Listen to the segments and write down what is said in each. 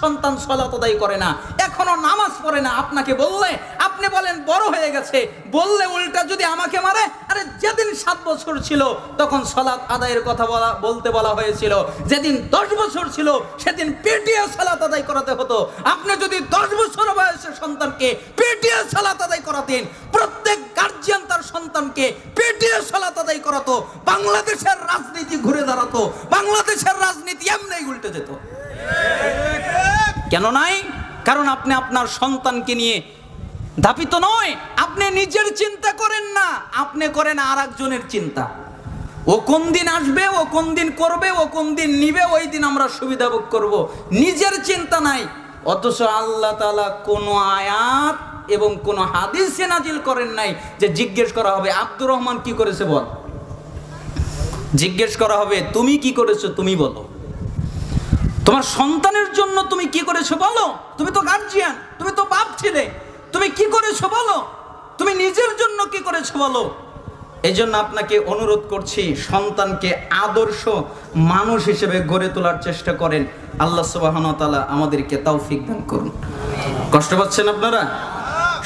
সন্তান সলাত আদায় করে না। এখনও নামাজ পড়ে না। আপনাকে বললে, আপনি বলেন, বড় হয়ে গেছে। বললে উল্টা যদি আমাকে মারে, আরে যেদিন সাত বছর ছিল, তখন সলাৎ আদায়ের কথা বলা, বলতে বলা হয়েছিল। যেদিন দশ বছর ছিল, সেদিন পেটিয়ে সালাত আদায় করাতে হতো। আপনি যদি দশ বছর বয়সের সন্তানকে পেটিয়ে সালাত আদায় করাতেন, প্রত্যেক গার্জিয়ান তার সন্তানকে পেটিয়ে সালাত আদায় করাতো। বাংলাদেশের রাজনীতি ঘুরে দাঁড়াতো। বাংলাদেশের রাজনীতি এমনি উল্টে যেত। কেন নাই? কারণ আপনি আপনার সন্তানকে নিয়ে ধাপিত নয়। আপনি নিজের চিন্তা করেন না। আপনি করেন আর একজনের চিন্তা। ও কোন দিন আসবে, ও কোন দিন করবে, ও কোন দিন নিবে, ওই দিন আমরা সুবিধা ভোগ করব। নিজের চিন্তা নাই। অথচ আল্লাহ তালা কোনো আয়াত এবং কোনো হাদিসে নাজিল করেন নাই যে জিজ্ঞেস করা হবে, আব্দুর রহমান কি করেছে বল? জিজ্ঞেস করা হবে, তুমি কি করেছ? তুমি বলো। তোমার সন্তানের জন্য তুমি কি করেছ বলো? তুমি তো গার্জিয়ান তুমি তো বাপ ছিলে। তুমি কি করেছ বলো? তুমি নিজের জন্য কি করেছ বলো? এই জন্য আপনাকে অনুরোধ করছি, সন্তানকে আদর্শ মানুষ হিসেবে গড়ে তোলার চেষ্টা করেন। আল্লাহ সুবাহন আমাদেরকে তৌফিক দান করুন। কষ্ট পাচ্ছেন আপনারা?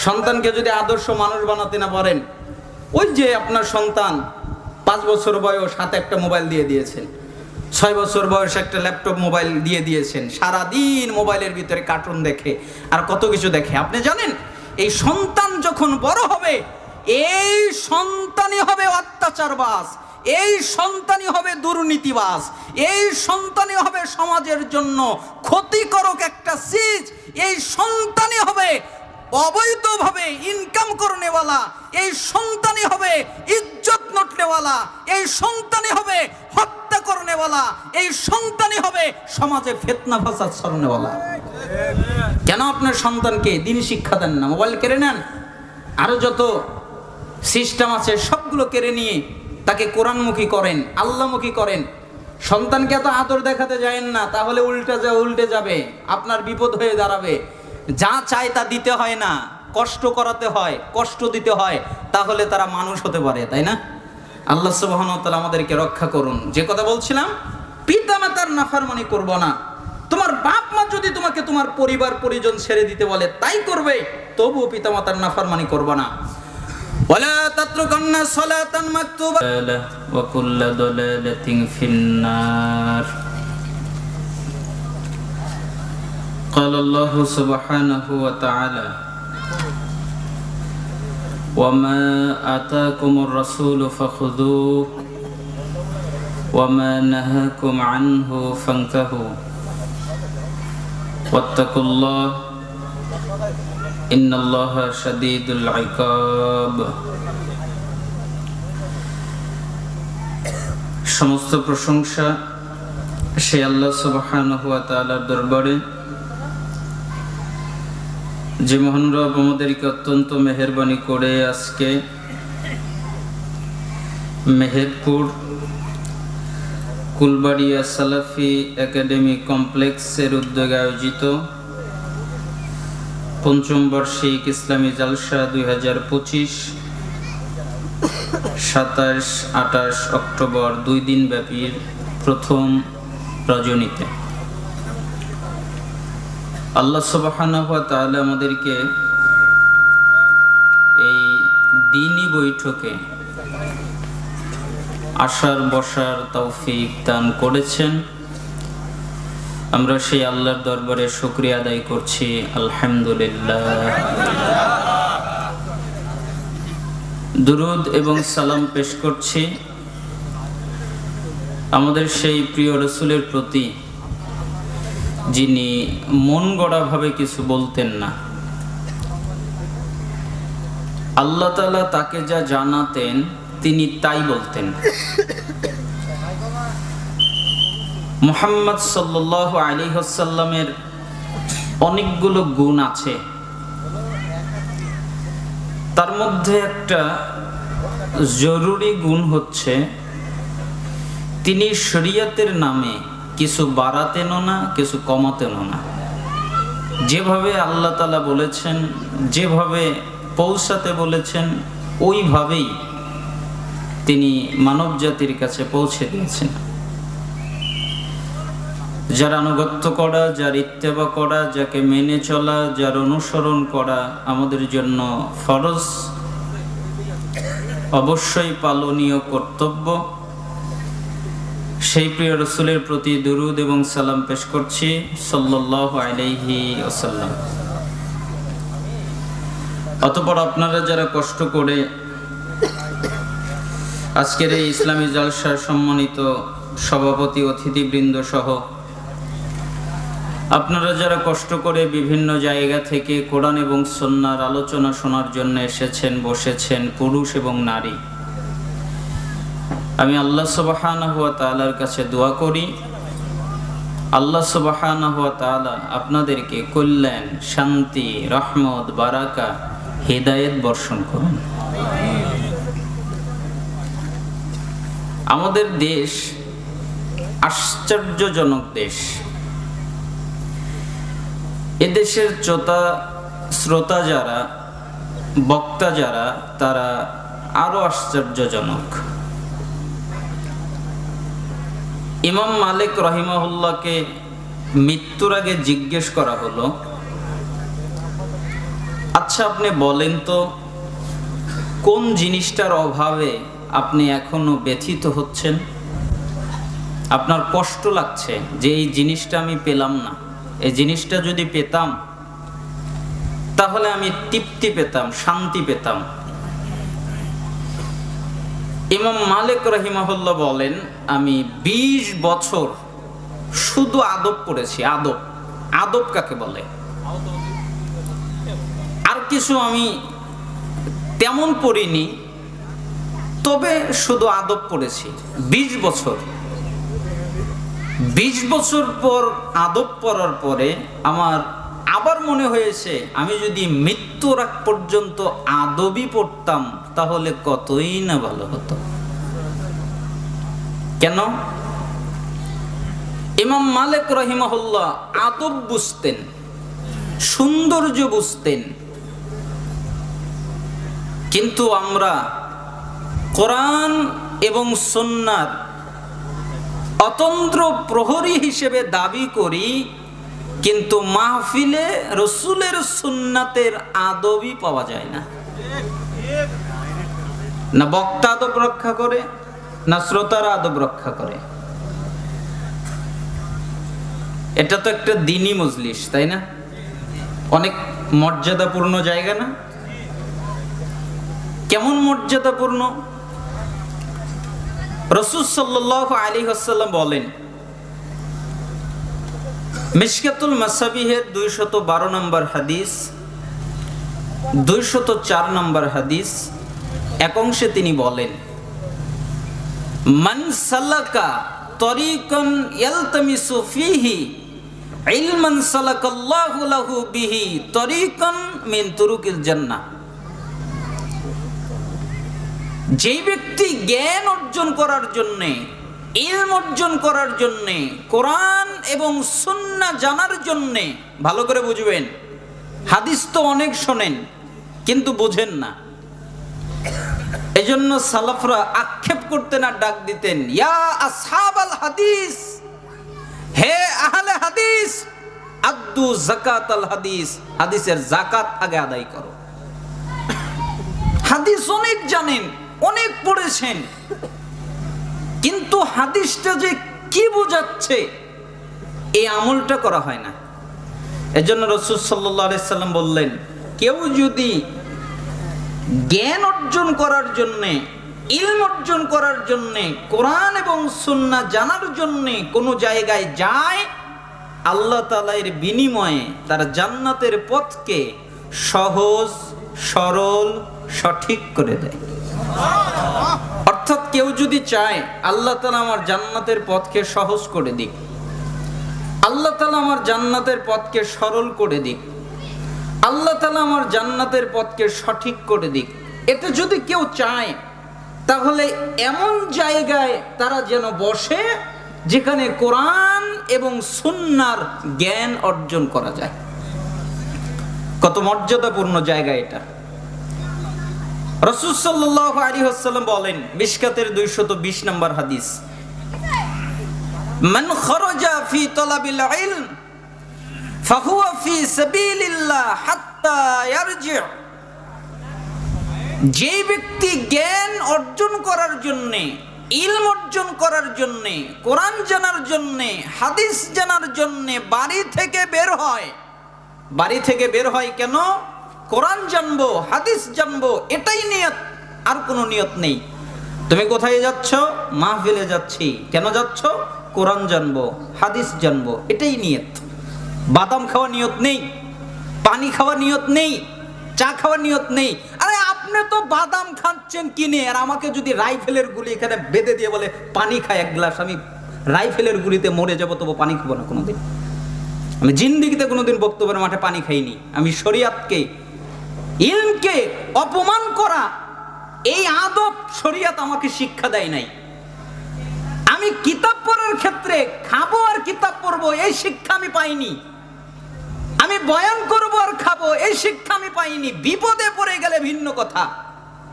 সন্তানকে যদি আদর্শ মানুষ বানাতে না পারেন, ওই যে আপনার সন্তান পাঁচ বছর বয়স, হাতে একটা মোবাইল দিয়ে দিয়েছেন। ছয় বছর বয়সে একটা ল্যাপটপ মোবাইল দিয়ে দিয়েছেন। সারা দিন মোবাইলের ভিতরে কার্টুন দেখে, আর কত কিছু দেখে। আপনি জানেন, এই সন্তান যখন বড় হবে, এই সন্তানই হবে অত্যাচারবাস এই সন্তানই হবে দুর্নীতিবাস এই সন্তানই হবে সমাজের জন্য ক্ষতিকারক একটা সিজ, এই সন্তানই হবে অবৈধভাবে ইনকাম করনেওয়ালা, এই সন্তানই হবে ইজ্জত নটনেওয়ালা, এই সন্তানই হবে হত্যা করনেওয়ালা, এই সন্তানই হবে সমাজে ফেতনা ফাসাদ ছড়নেওয়ালা কেন আপনার সন্তানকে দিন শিক্ষা দেন না? মোবাইল কেড়ে নেন? আরও যত সিস্টেম আছে, সবগুলো কেড়ে নিয়ে তাকে কোরআনমুখী করেন আল্লাহমুখী করেন। সন্তানকে এত আদর দেখাতে যায়েন না, তাহলে উল্টে যা, উল্টে যাবে। আপনার বিপদ হয়ে দাঁড়াবে। যা চায় তা দিতে হয় না কষ্ট করাতে হয় কষ্ট দিতে হয় তাহলে তারা মানুষ হতে পারে তাই না আল্লাহ সুবাহন তাআলা আমাদেরকে রক্ষা করুন যে কথা বলছিলাম পিতা মাতার নাফারমানি করব না তোমার বাপ মা যদি তোমাকে তোমার পরিবার পরিজন ছেড়ে দিতে বলে তাই করবে তবুও পিতা মাতার নাফারমানি করব না ولا تتركن صلاة مكتوبة ضلالة وكل ضلالة في النار قال الله سبحانه وتعالى وما آتاكم الرسول فخذوه وما نهاكم عنه فانتهوا واتقوا الله إن الله شديد العقاب সমস্ত প্রশংসা সে আল্লাহ সুবহানাহু ওয়া তাআলার দরবারে যে মহান আমাদেরকে অত্যন্ত মেহেরবানি করে আজকে মেহেরপুর কুলবাড়িয়া সালাফি একাডেমি কমপ্লেক্সের উদ্যোগে আয়োজিত পঞ্চম বার্ষিক ইসলামী জালসা দুই হাজার পঁচিশ সাতাশ আঠাশ অক্টোবর দুই দিন ব্যাপী প্রথম রজনীতে। আল্লাহ সুবহানাহু ওয়া তাআলা আমাদেরকে এই দিনই বৈঠকে আসার, বসার তৌফিক দান করেছেন। আমরা সেই আল্লাহর দরবারে শুক্রিয়া আদায় করছি। আলহামদুলিল্লাহ। দুরুদ এবং সালাম পেশ করছি। আমাদের সেই প্রিয় রসুলের প্রতি যিনি মন গড়াভাবে কিছু বলতেন না। আল্লাহ তালা তাকে যা জানাতেন, তিনি তাই বলতেন। মুহাম্মদ সাল্লাহ আলী হাসাল্লামের অনেকগুলো গুণ আছে। তার মধ্যে একটা জরুরি গুণ হচ্ছে, তিনি শরিয়তের নামে কিছু বাড়াতেনও না, কিছু কমাতেনও না। যেভাবে আল্লাহ তালা বলেছেন, যেভাবে পৌঁছাতে বলেছেন, ওইভাবেই তিনি মানব জাতির কাছে পৌঁছে দিয়েছেন। যার আনুগত্য করা, যার ইত্তেবা করা, যাকে মেনে চলা, যার অনুসরণ করা আমাদের জন্য ফরজ, অবশ্যই পালনীয় কর্তব্য। সেই প্রিয় রসুলের প্রতি দুরুদ এবং সালাম পেশ করছি সাল্লাহ আলাইহি ওসাল্লাম অতপর আপনারা যারা কষ্ট করে আজকের এই ইসলামী জালসার সম্মানিত সভাপতি অতিথিবৃন্দ সহ আপনারা যারা কষ্ট করে বিভিন্ন জায়গা থেকে কোরআন এবং সন্ন্যার আলোচনা শোনার জন্য এসেছেন, বসেছেন পুরুষ এবং নারী আমি আল্লাহ সুবাহানা হুয়া তালার কাছে দোয়া করি। আল্লাহ সুবাহানা হুয়া তালা আপনাদেরকে কল্যাণ, শান্তি, রহমত, বারাকা, হৃদায়ত বর্ষণ করুন। আমাদের দেশ আশ্চর্যজনক দেশ। এদেশের শ্রোতা শ্রোতা যারা, বক্তা যারা, তারা আরও আশ্চর্যজনক। ইমাম মালিক রহিমাহুল্লাহকে মৃত্যুর আগে জিজ্ঞেস করা হলো আচ্ছা আপনি বলেন তো, কোন জিনিসটার অভাবে আপনি এখনও ব্যথিত হচ্ছেন? আপনার কষ্ট লাগছে যে এই জিনিসটা আমি পেলাম না। এই জিনিসটা যদি পেতাম, তাহলে আমি তৃপ্তি পেতাম, শান্তি পেতাম। ইমাম মালিক রহিমাহুল্লাহ বলেন আমি ২০ বছর শুধু আদব করেছি, আদব। আদব কাকে বলে? আর কিছু আমি তেমন পড়িনি, তবে শুধু আদব পড়েছি ২০ বছর। বিশ বছর পর আদব পড়ার পরে আমার আবার মনে হয়েছে, আমি যদি মৃত্যুর পর্যন্ত আদবই পড়তাম, তাহলে কতই না ভালো হতো। কেন? ইমাম মালিক রহিমাহুল্লাহ আদব বুঝতেন, সৌন্দর্য বুঝতেন। কিন্তু আমরা কোরআন এবং সন্ন্যার অতন্ত্র প্রহরী হিসেবে দাবি করি, কিন্তু মাহফিলে রসুলের সুন্নাতের আদবই পাওয়া যায় না। না বক্তা আদব রক্ষা করে না শ্রোতারা আদব রক্ষা করে। এটা তো একটা দিনই মজলিস, তাই না? অনেক মর্যাদাপূর্ণ জায়গা না? কেমন মর্যাদাপূর্ণ? রসুল সাল্লাহ আলী হাসাল্লাম বলেন, মিশকাতুল মাসাবিহের দুইশত বারো নম্বর হাদিস, দুইশত চার নম্বর হাদিস, এক অংশে তিনি বলেন মান তরিকন ইয়ালতামিসু ফিহি, ইলমান সালাকাল্লাহু লাহু বিহি তরিকন মিন তুরুকিল জান্নাহ। যেই ব্যক্তি জ্ঞান অর্জন করার জন্যে, ইলম অর্জন করার জন্যে, কোরআন এবং সুন্না জানার জন্যে, ভালো করে বুঝবেন। হাদিস তো অনেক শোনেন, কিন্তু বোঝেন না। এজন্য সালাফরা আক্ষেপ করতেন আর ডাক দিতেন, ইয়া আসহাবাল হাদিস, হে আহলে হাদিস আব্দু জাকাত আল হাদিস, হাদিসের জাকাত আগে আদায় করো। হাদিস অনেক জানেন, অনেক পড়েছেন, কিন্তু হাদিসটা যে কি বোঝাচ্ছে, এই আমলটা করা হয় না। এজন্য রসুল সাল্লাহ সাল্লাম বললেন, কেউ যদি জ্ঞান অর্জন করার জন্যে, ইলম অর্জন করার জন্যে, কোরআন এবং সুন্না জানার জন্যে কোনো জায়গায় যায়, আল্লাহ তালার বিনিময়ে তার জান্নাতের পথকে সহজ, সরল, সঠিক করে দেয়। অর্থাৎ কেউ যদি চায়, আল্লাহ তালা আমার জান্নাতের পথকে সহজ করে দিক। আল্লাহ তালা আমার জান্নাতের পথকে সরল করে দিক। আল্লাহ তালা আমার জান্নাতের পথকে সঠিক করে দিক। এটা যদি কেউ চায়, তাহলে এমন জায়গায় তারা যেন বসে, যেখানে কোরআন এবং সুন্নার জ্ঞান অর্জন করা যায়। কত মর্যাদাপূর্ণ জায়গা এটা। রসুল সাল্লাহ আলী হাসাল্লাম বলেন, মিশকাতের দুইশত বিশ নম্বর হাদিস, মান খরজা ফি তলাবিল ইলম যে ব্যক্তি জ্ঞান অর্জন করার জন্যে, ইলম অর্জন করার জন্যে, কোরআন জানার জন্যে, হাদিস জানার জন্যে বাড়ি থেকে বের হয়, বাড়ি থেকে বের হয় কেন? কোরআন জানব, হাদিস জানব, এটাই নিয়ত, আর কোনো নিয়ত নেই। তুমি কোথায় যাচ্ছ? মাহফিলে যাচ্ছি। কেন যাচ্ছ? কোরআন জানব, হাদিস জানব, এটাই নিয়ত। বাদাম খাওয়া নিয়ত নেই, পানি খাওয়া নিয়ত নেই, চা খাওয়ার নিয়ত নেই। আরে আপনি তো বাদাম খাচ্ছেন কিনে, আর আমাকে যদি রাইফেলের গুলি এখানে বেঁধে দিয়ে বলে, পানি খায় এক গ্লাস, আমি রাইফেলের গুলিতে মরে যাব, তবু পানি খাব না কোনোদিন। আমি জিন্দিগিতে কোনোদিন বক্তব্যের মাঠে পানি খাইনি। আমি শরিয়াতকে, ইলমকে অপমান করা, এই আদব শরিয়াত আমাকে শিক্ষা দেয় নাই। আমি কিতাব পড়ার ক্ষেত্রে খাব আর কিতাব পড়ব, এই শিক্ষা আমি পাইনি। আমি বয়ান করব আর খাব, এই শিক্ষা আমি পাইনি। বিপদে পড়ে গেলে ভিন্ন কথা।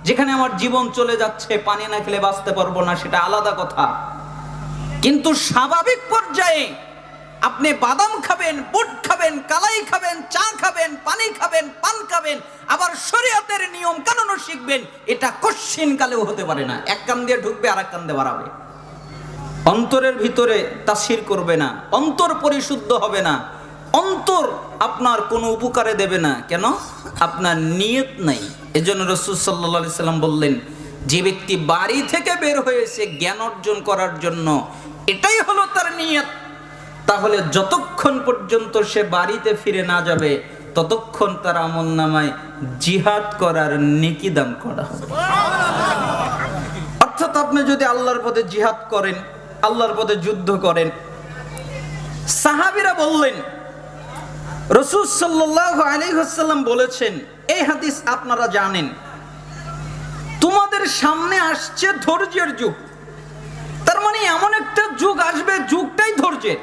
যেখানে আমার জীবন চলে যাচ্ছে, পানি না খেলে বাঁচতে পারব না, সেটা আলাদা কথা। কিন্তু স্বাভাবিক পর্যায়ে আপনি বাদাম খাবেন, বুট খাবেন, কালাই খাবেন, চা খাবেন, পানি খাবেন, পান খাবেন, আবার শরীয়তের নিয়ম কানুনও শিখবেন, এটা কশ্চিন কালেও হতে পারে না। এক কান দিয়ে ঢুকবে আর এক কান দিয়ে বাড়াবে। অন্তরের ভিতরে তাসির করবে না, অন্তর পরিশুদ্ধ হবে না। অন্তর আপনার কোনো উপকারে দেবে না। কেন? আপনার নিয়ত নাই। এজন্য রসুল সাল্লা সাল্লাম বললেন, যে ব্যক্তি বাড়ি থেকে বের হয়েছে জ্ঞান অর্জন করার জন্য এটাই হলো তার নিয়ত। তাহলে যতক্ষণ পর্যন্ত সে বাড়িতে ফিরে না যাবে, ততক্ষণ তার আমল নামায় জিহাদ করার নেকি দান করা অর্থাৎ আপনি যদি আল্লাহর পথে জিহাদ করেন, আল্লাহর পথে যুদ্ধ করেন, সাহাবিরা বললেন রসুল সাল্লাহ আলাইসাল্লাম বলেছেন, এই হাদিস আপনারা জানেন। তোমাদের সামনে আসছে ধৈর্যের যুগ। তার মানে এমন একটা যুগ আসবে, যুগটাই ধৈর্যের।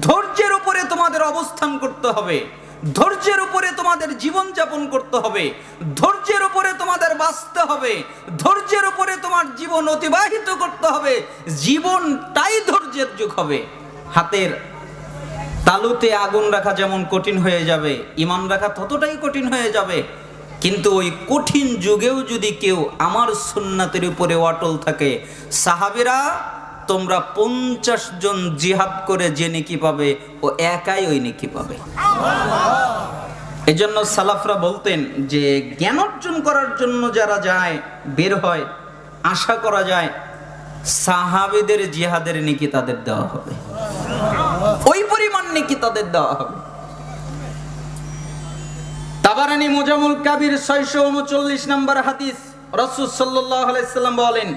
ধৈর্যের উপরে তোমাদের অবস্থান করতে হবে। ধৈর্যের উপরে তোমাদের জীবন যাপন করতে হবে। ধৈর্যের উপরে তোমাদের বাঁচতে হবে। ধৈর্যের উপরে তোমার জীবন অতিবাহিত করতে হবে। জীবনটাই ধৈর্যের যুগ হবে। হাতের তালুতে আগুন রাখা যেমন কঠিন হয়ে যাবে, ইমান রাখা ততটাই কঠিন হয়ে যাবে। কিন্তু ওই কঠিন যুগেও যদি কেউ আমার সুন্নাতের উপরে অটল থাকে, সাহাবিরা তোমরা পঞ্চাশ জন জিহাদ করে যে নেকি পাবে, ও একাই ওই নেকি পাবে। এজন্য সালাফরা বলতেন যে, জ্ঞান অর্জন করার জন্য যারা যায়, বের হয়, আশা করা যায়, সাহাবিদের জিহাদের নেকি তাদের দেওয়া হবে। নেকি তাদের দেওয়া হবে তাবারানি কাবির উনচল্লিশ নম্বর হাদিস রসুল বলেন,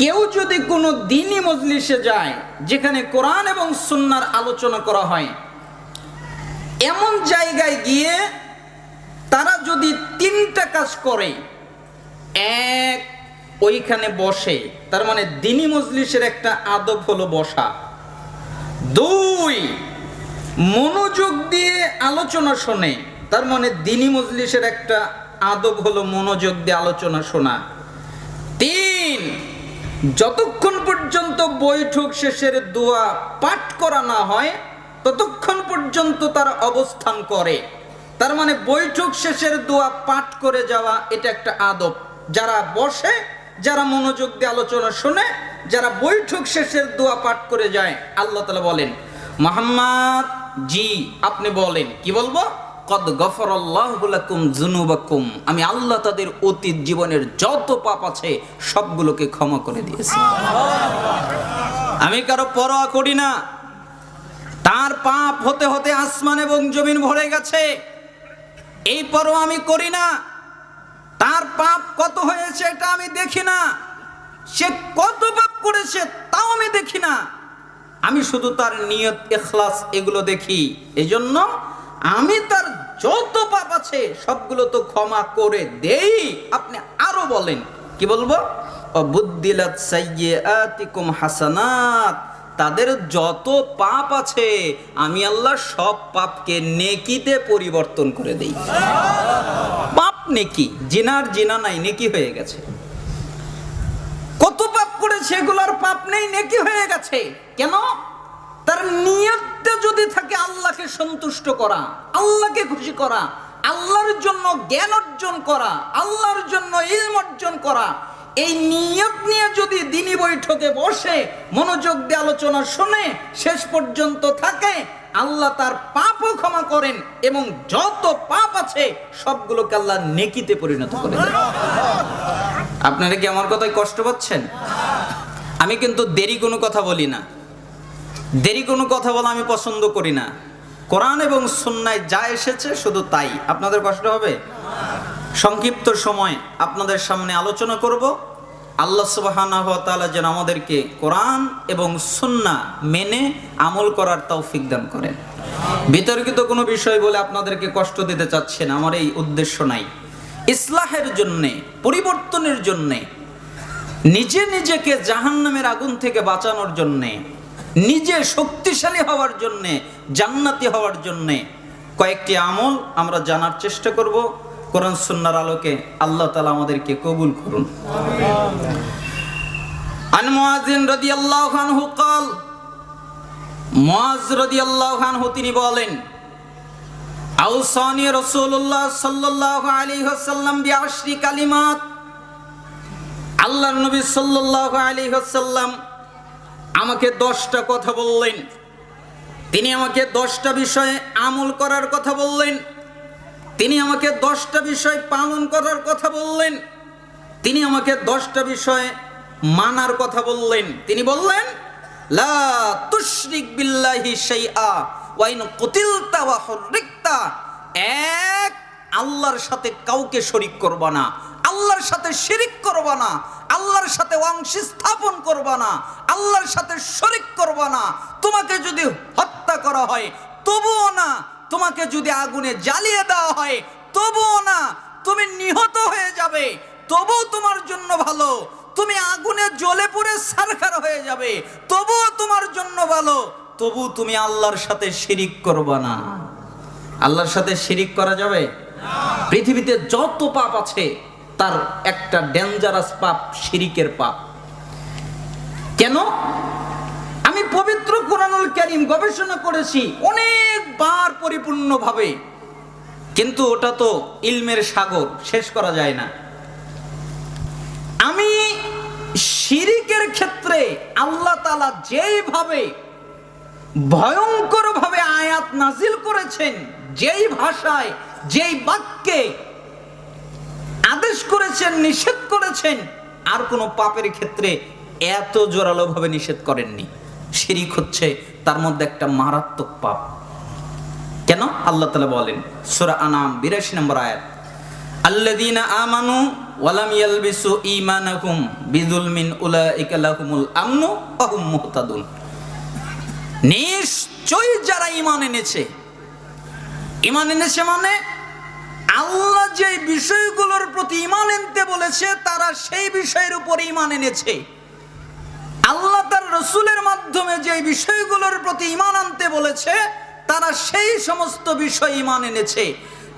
কেউ যদি কোনো দিনই মজলিসে যায় যেখানে কোরআন এবং সুন্নার আলোচনা করা হয়, এমন জায়গায় গিয়ে তারা যদি তিনটা কাজ করে, এক ওইখানে বসে, তার মানে দিনী মজলিসের একটা আদব হলো বসা। দুই, মনোযোগ দিয়ে আলোচনা শোনে। তার মানে দিনী মজলিসের একটা আদব হলো মনোযোগ দিয়ে আলোচনা শোনা। তিন, যতক্ষণ পর্যন্ত বৈঠক শেষের দোয়া পাঠ করা না হয়, ততক্ষণ পর্যন্ত তারা অবস্থান করে। তার মানে বৈঠক শেষের দোয়া পাঠ করে যাওয়া এটা একটা আদব। যারা বসে যারা মনোযোগ দিয়ে আলোচনা শোনে, যারা বৈঠক শেষের দোয়া পাঠ করে যায়, আল্লাহ তালা বলেন, মোহাম্মদ, জি, আপনি বলেন। কি বলব? কদ গফরল্লাহুলাকুম জুনুবাকুম আমি আল্লাহ তাদের অতীত জীবনের যত পাপ আছে, সবগুলোকে ক্ষমা করে দিয়েছি। আমি কারও পরোয়া করি না। তার পাপ হতে হতে আসমান এবং জমিন ভরে গেছে। এই পরোয়া আমি করি না। তার পাপ কত হয়েছে আমি দেখি না। সে কত পাপ করেছে তাও আমি দেখি না। আমি শুধু তার নিয়ত, এখলাস এগুলো দেখি। এজন্য আমি তার যত পাপ আছে সবগুলো তো ক্ষমা করে দেই। আপনি আরও বলেন, কি বলব? হাসানাত। তাদের যত পাপ আছে, আমি আল্লাহ সব পাপকে নেকিতে পরিবর্তন করে দেই। পাপ নেকি, জিনার জিনা নাই, নেকি হয়ে গেছে। কত পাপ নেই, নেকি হয়ে গেছে। কেন? তার নিয়তটা যদি থাকে আল্লাহকে সন্তুষ্ট করা, আল্লাহকে খুশি করা, আল্লাহর জন্য জ্ঞান অর্জন করা, আল্লাহর জন্য ইলম অর্জন করা, এই নিয়ত নিয়ে যদি দিনী বৈঠকে বসে মনোযোগ দিয়ে আলোচনা শুনে, শেষ পর্যন্ত থাকে, আল্লাহ তার পাপও ক্ষমা করেন এবং যত পাপ আছে, সবগুলোকে আল্লাহ নেকিতে পরিণত করে আপনারা কি আমার কথায় কষ্ট পাচ্ছেন? আমি কিন্তু দেরি কোনো কথা বলি না। দেরি কোনো কথা বলা আমি পছন্দ করি না। কোরআন এবং সুন্নায় যা এসেছে শুধু তাই। আপনাদের কষ্ট হবে? সংক্ষিপ্ত সময় আপনাদের সামনে আলোচনা করব। আল্লাহ সুবহানাহু ওয়া যেন আমাদেরকে কোরআন এবং সুন্না মেনে আমল করার তৌফিক দান করেন। বিতর্কিত কোনো বিষয় বলে আপনাদেরকে কষ্ট দিতে চাচ্ছেন, আমার এই উদ্দেশ্য নাই। ইসলাহের জন্যে, পরিবর্তনের জন্যে নিজে নিজেকে জাহান্নামের আগুন থেকে বাঁচানোর জন্যে নিজে শক্তিশালী হওয়ার জন্যে জান্নাতি হওয়ার জন্যে কয়েকটি আমল আমরা জানার চেষ্টা করব কোরআন সুন্নার আলোকে আল্লাহ তালা আমাদেরকে কবুল করুন আন মুয়াজিন রাদিয়াল্লাহু আনহু قال মুয়াজ রাদিয়াল্লাহু আনহু তিনি বলেন আউসানি রাসূলুল্লাহ সাল্লাল্লাহু আলাইহি ওয়াসাল্লাম বিআশরি কালিমাত আল্লাহর নবী সাল্লাল্লাহু আলী ওয়াসাল্লাম আমাকে দশটা কথা বললেন। তিনি আমাকে দশটা বিষয়ে আমল করার কথা বললেন। তিনি আমাকে দশটা বিষয় পালন করার কথা বললেন। তিনি আমাকে দশটা বিষয়ে মানার কথা বললেন। তিনি বললেন, লা তুশরিক বিল্লাহি শাইআ ওয়া ইন কুতিলতা ওয়া হুররিকতা। এক, আল্লাহর সাথে কাউকে শরিক করবা না। আল্লাহর সাথে শিরিক করবা না, আল্লাহর সাথে অংশ স্থাপন করবা না, আল্লাহর সাথে শরিক করবা না। তোমাকে যদি হত্যা করা হয়, তবুও না। তোমাকে যদি আগুনে জ্বালিয়ে দেওয়া হয়, তবুও না। তুমি নিহত হয়ে যাবে, তবুও তোমার জন্য ভালো। তুমি আগুনে জ্বলে পুড়ে সারখার হয়ে যাবে, তবুও তোমার জন্য ভালো। তবু তুমি আল্লাহর সাথে শিরিক করবা না। আল্লাহর সাথে শিরিক করা যাবে? পৃথিবীতে যত পাপ আছে তার একটা ডেঞ্জারাস পাপ, শিরিকের পাপ। কেন? আমি পবিত্র কোরআনুল কারীম গবেষণা করেছি অনেকবার পরিপূর্ণভাবে। কিন্তু ওটা তো ইলমের সাগর, শেষ করা যায় না। আমি শিরিকের ক্ষেত্রে আল্লাহ তালা যেইভাবে ভয়ঙ্করভাবে আয়াত নাজিল করেছেন, যেই ভাষায়, যেই বাক্যে আদেশ করেছেন, নিষেধ করেছেন, আর কোনো পাপের ক্ষেত্রে এত জোরালোভাবে নিষেধ করেননি। শিরিক হচ্ছে তার মধ্যে একটা মারাত্মক পাপ। কেন? আল্লাহ তালা বলেন, সুরা আনাম বিরাশি নম্বর আয়াত, আল্লাযীনা আমানু ওয়ালাম ইয়ালবিসু ঈমানাহুম বিযুলমিন উলাইকা লাহুমুল আমনু ওয়া হুম মুহতাদুন। নিশ্চয়ই যারা ঈমান এনেছে। ঈমান এনেছে মানে আল্লাহ যে বিষয়গুলোর প্রতি ঈমান আনতে বলেছে, তারা সেই বিষয়ের উপর ইমান এনেছে। আল্লাহ তার রসুলের মাধ্যমে যে বিষয়গুলোর প্রতি ঈমান আনতে বলেছে, তারা সেই সমস্ত বিষয় ইমান এনেছে।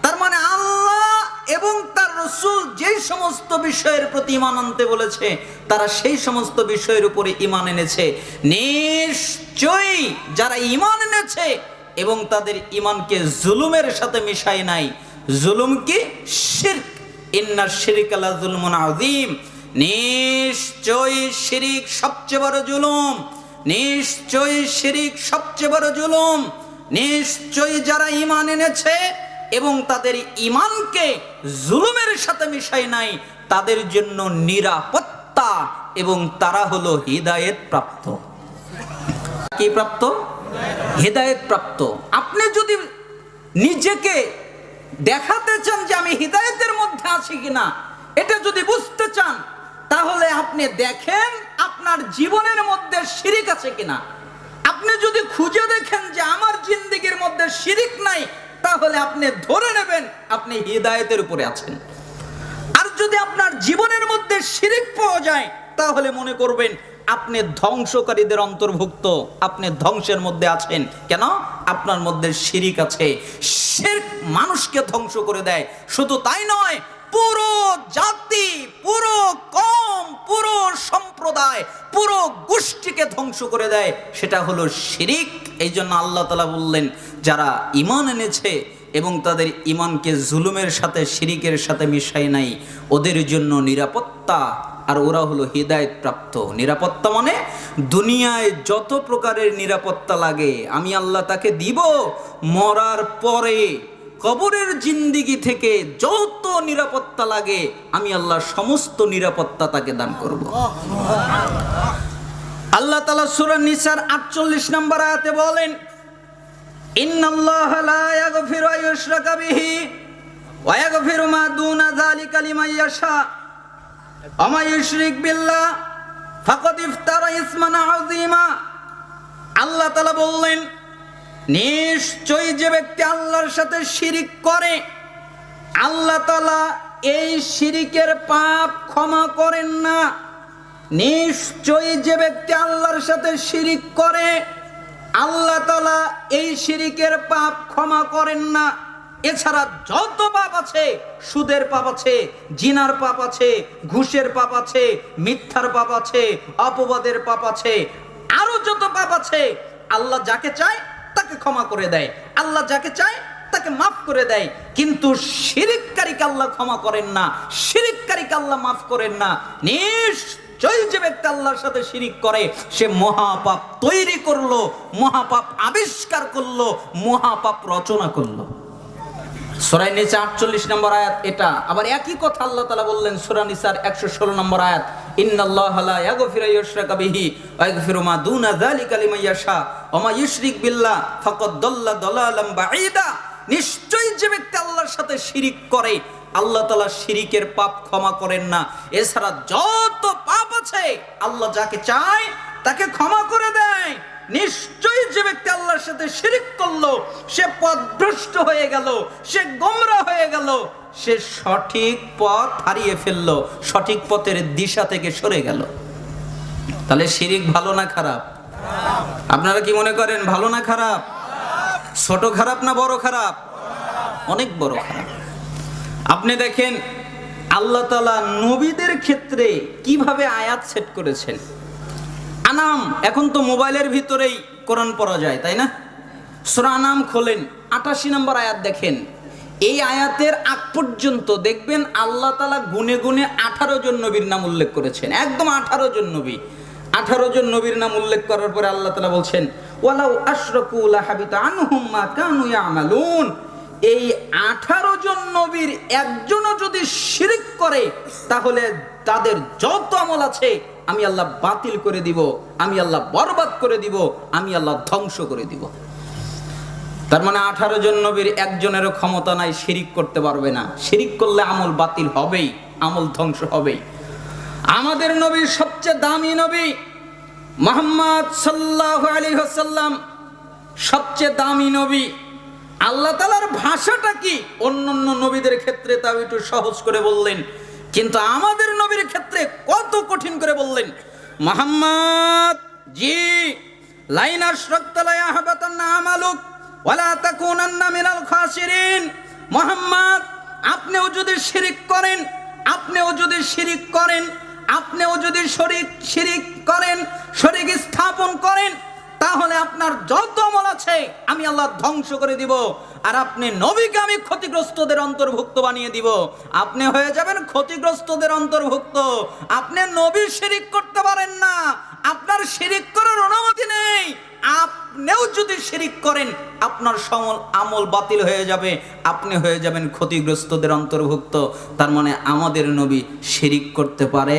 তার মানে আল্লাহ এবং তার রসুল যেই সমস্ত বিষয়ের প্রতি ইমান আনতে বলেছে, তারা সেই সমস্ত বিষয়ের উপরে ঈমান এনেছে। নিশ্চয়ই যারা ঈমান এনেছে এবং তাদের ইমানকে জুলুমের সাথে মিশায় নাই জুলুম কি শিরক। ইন্না শিরিক আলা জুলমুন আযীম। নিশ্চয়ই শিরিক সবচেয়ে বড় জুলুম। নিশ্চয়ই শিরিক সবচেয়ে বড় জুলুম। নিশ্চয়ই যারা ঈমান এনেছে এবং তাদের ঈমানকে জুলুমের সাথে মিশাই নাই, তাদের জন্য নিরাপত্তা এবং তারা হলো হিদায়েত প্রাপ্ত। কি প্রাপ্ত? হেদায়েত প্রাপ্ত। আপনি যদি নিজেকে দেখাতে চান যে আমি হিদায়েতের মধ্যে আছি কিনা? এটা যদি বুঝতে চান, তাহলে আপনি দেখেন আপনার জীবনের মধ্যে শিরিক আছে কিনা। আপনি যদি খুঁজে দেখেন যে আমার জিন্দিগির মধ্যে শিরিক নাই, তাহলে আপনি ধরে নেবেন আপনি হিদায়েতের উপরে আছেন। আর যদি আপনার জীবনের মধ্যে শিরিক পাওয়া যায়, তাহলে মনে করবেন আপনি ধ্বংসকারীদের অন্তর্ভুক্ত, আপনি ধ্বংসের মধ্যে আছেন। কেন? আপনার মধ্যে শিরিক আছে। শিরক মানুষকে ধ্বংস করে দেয়। শুধু তাই নয়, পুরো জাতি, পুরো কম, পুরো সম্প্রদায়, পুরো গোষ্ঠীকে ধ্বংস করে দেয়। সেটা হলো শিরিক। এই জন্য আল্লাহ তালা বললেন, যারা ইমান এনেছে এবং তাদের ইমানকে জুলুমের সাথে, শিরিকের সাথে মিশাই নাই, ওদের জন্য নিরাপত্তা আর ওরা হলো হৃদায়ত প্রাপ্ত নিরাপত্তা মানে দুনিয়ায় যত প্রকারের নিরাপত্তা লাগে, আমি আল্লাহ তাকে দিব মরার পরে কবরের জিন্দিগি থেকে যত নিরাপত্তা লাগে, আমি আল্লাহ সমস্ত নিরাপত্তা তাকে দান করব। আল্লাহ তালা সুরা নিসার আটচল্লিশ নম্বর আয়াতে বলেন, ইন্নাল্লাহ লা মা দুনা যালিকা লিমান ইয়াশা। ওয়া মা বিল্লাহ, ফাকাদ ইফতারা ইসমান আযীমা। আল্লাহ তাআলা বললেন, নিশ্চয়ই যে ব্যক্তি আল্লাহর সাথে শিরিক করে, আল্লাহ এই শিরিকের পাপ ক্ষমা করেন না। নিশ্চয়ই যে ব্যক্তি আল্লাহর সাথে শিরিক করে, আল্লাহ এই শিরিকের পাপ ক্ষমা করেন না। এছাড়া যত পাপ আছে, সুদের পাপ আছে, জিনার পাপ আছে, ঘুষের পাপ আছে, মিথ্যার পাপ আছে, অপবাদের পাপ আছে, আরও যত পাপ আছে, আল্লাহ যাকে চায় তাকে ক্ষমা করে দেয়। আল্লাহ যাকে চায় তাকে মাফ করে দেয়। কিন্তু শিরিককারীকে আল্লাহ ক্ষমা করেন না শিরিককারীকে আল্লাহ মাফ করেন না। নিশ্চয়ই যে ব্যক্তি আল্লাহর সাথে শিরিক করে, সে মহাপাপ তৈরি করল, মহাপাপ আবিষ্কার করল, মহাপাপ রচনা করল। সুরাই নিসা আটচল্লিশ নম্বর আয়াত এটা। আবার একই কথা আল্লাহ তালা বললেন, সুরা নিসার একশো ষোলো নম্বর আয়াত, ইন্নাল্লাহ বিল্লাহ নিশ্চয়ই সাথে শিরিক করে শিরিকের পাপ ক্ষমা করেন না। এছাড়া যত পাপ আছে, আল্লাহ যাকে চায়, তাকে ক্ষমা করে দেয়। নিশ্চয়ই যে ব্যক্তি আল্লাহর সাথে শিরিক করল, সে পথভ্রষ্ট হয়ে গেল, সে গোমরা হয়ে গেল, সে সঠিক পথ হারিয়ে ফেলল, সঠিক পথের দিশা থেকে সরে গেল। তাহলে শিরিক ভালো না খারাপ? আপনারা কি মনে করেন ভালো না খারাপ? ছোট খারাপ না বড় খারাপ? অনেক বড় খারাপ। আপনি দেখেন, আল্লাহ তালা নবীদের ক্ষেত্রে কীভাবে আয়াত সেট করেছেন? আনাম এখন তো মোবাইলের ভিতরেই কোরআন পড়া যায়, তাই না? সুরা আনাম খোলেন, আটাশি নম্বর আয়াত দেখেন। এই আয়াতের আগ পর্যন্ত দেখবেন আল্লাহ তালা গুনে গুনে আঠারো জন নবীর নাম উল্লেখ করেছেন, একদম আঠারো জন নবী। আঠারো জন নবীর নাম উল্লেখ করার পরে আল্লাহ তালা বলছেন, ওয়ালাউ আশরাকুলা হাবিতা আনহুম মা কানু ইয়ামালুন। এই আঠারো জন নবীর একজনও যদি শিরিক করে, তাহলে তাদের যত আমল আছে আমি আল্লাহ বাতিল করে দিব, আমি আল্লাহ বরবাদ করে দিব, আমি আল্লাহ ধ্বংস করে দিব। তার মানে আঠারো জন নবীর একজনেরও ক্ষমতা নাই, শিরিক করতে পারবে না। শিরিক করলে আমল বাতিল হবেই, আমল ধ্বংস হবেই। আমাদের নবীর সবচেয়ে দামি নবী মোহাম্মদ সাল্লাহ আলী হাসাল্লাম সবচেয়ে দামি নবী। আল্লাহ তালার ভাষাটা কি? অন্য অন্য নবীদের ক্ষেত্রে তাও একটু সহজ করে বললেন কিন্তু আমাদের নবীর ক্ষেত্রে কত কঠিন করে বললেন, মোহাম্মদ, জি লাইনার শক্তলায় আহবাতান আমালুক, ওয়ালা তাকুনান্না মিনাল খাসিরিন। মোহাম্মদ, আপনিও যদি শিরিক করেন, আপনিও যদি শিরিক করেন, আপনিও যদি শরিক শিরিক করেন শরিক স্থাপন করেন তাহলে আপনার যত আমল আছে, আমি আল্লাহ ধ্বংস করে দিব। আর আপনি নবীকে আমি ক্ষতিগ্রস্তদের অন্তর্ভুক্ত বানিয়ে দিব। আপনি হয়ে যাবেন ক্ষতিগ্রস্তদের অন্তর্ভুক্ত। আপনি নবী শিরিক করতে পারেন না। আপনার শিরিক করার অনুমতি নেই। আপনিও যদি শিরিক করেন, আপনার সমল আমল বাতিল হয়ে যাবে। আপনি হয়ে যাবেন ক্ষতিগ্রস্তদের অন্তর্ভুক্ত। তার মানে আমাদের নবী শিরিক করতে পারে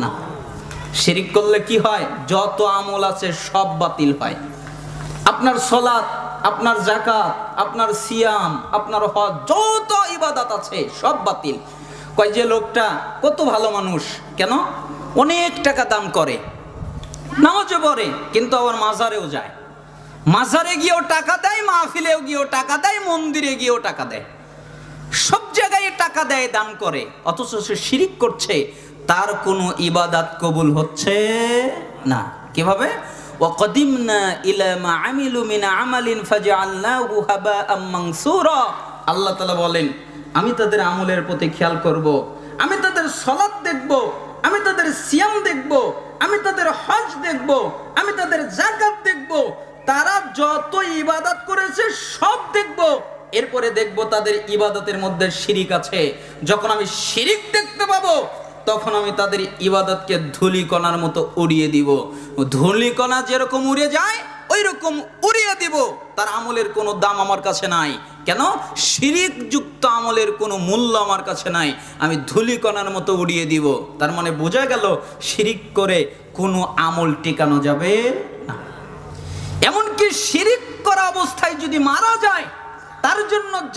না। শিরিক করলে কি হয়? যত আমল আছে সব বাতিল হয়। আপনার সলাৎ, আপনার জাকাত আপনার সিয়াম, আপনার হজ, যত ইবাদাত আছে সব বাতিল। কয় যে লোকটা, কত ভালো মানুষ। কেন? অনেক টাকা দাম করে। নামাজও পড়ে, কিন্তু আবার মাজারেও যায়। মাজারে গিয়েও টাকা দেয়, মাহফিলেও গিয়েও টাকা দেয়, মন্দিরে গিয়েও টাকা দেয়। সব জায়গায় টাকা দেয়, দান করে। অথচ সে শিরিক করছে। তার কোনো ইবাদাত কবুল হচ্ছে না। কীভাবে? ওয়াকদিমনা ইলা মা আমিলু মিন আমালিন ফাজআলনাহু হাবাআম মানসুরা। আল্লাহ তাআলা বলেন, আমি তাদের আমলের প্রতি খেয়াল করব, আমি তাদের সলাদ দেখব, আমি তাদের সিয়াম দেখব, আমি তাদের হজ দেখব, আমি তাদের জাকাত দেখব, তারা যত ইবাদত করেছে সব দেখব। এরপরে দেখব তাদের ইবাদতের মধ্যে শিরিক আছে। যখন আমি শিরিক দেখতে পাবো তখন আমি তাদের ইবাদতকে ধুলিকণার মতো উড়িয়ে দিব। ধুলিকণা যেরকম উড়ে যায় ওই রকম উড়িয়ে দিব। তার আমলের কোনো দাম আমার কাছে নাই। কেন? শিরিক যুক্ত আমলের কোনো মূল্য আমার কাছে নাই। আমি ধুলিকণার মতো উড়িয়ে দিব। তার মানে বোঝা গেল, শিরিক করে কোনো আমল টিকানো যাবে না। এমনকি শিরিক করা অবস্থায় যদি মারা যায়, তার জন্য